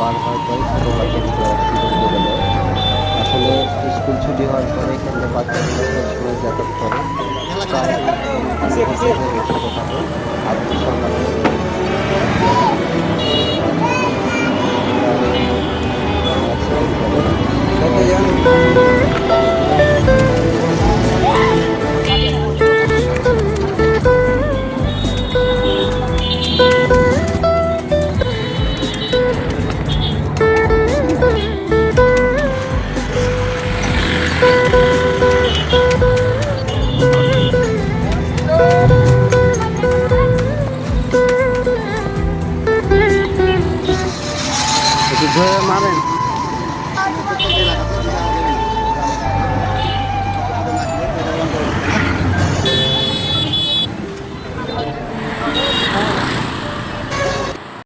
পার হওয়ার পরে দেয় আসলে স্কুল ছুটি হওয়ার পরে এখানে বাচ্চাগুলো সবসময় যাতায়াত করে ছোটো থাকে মারেন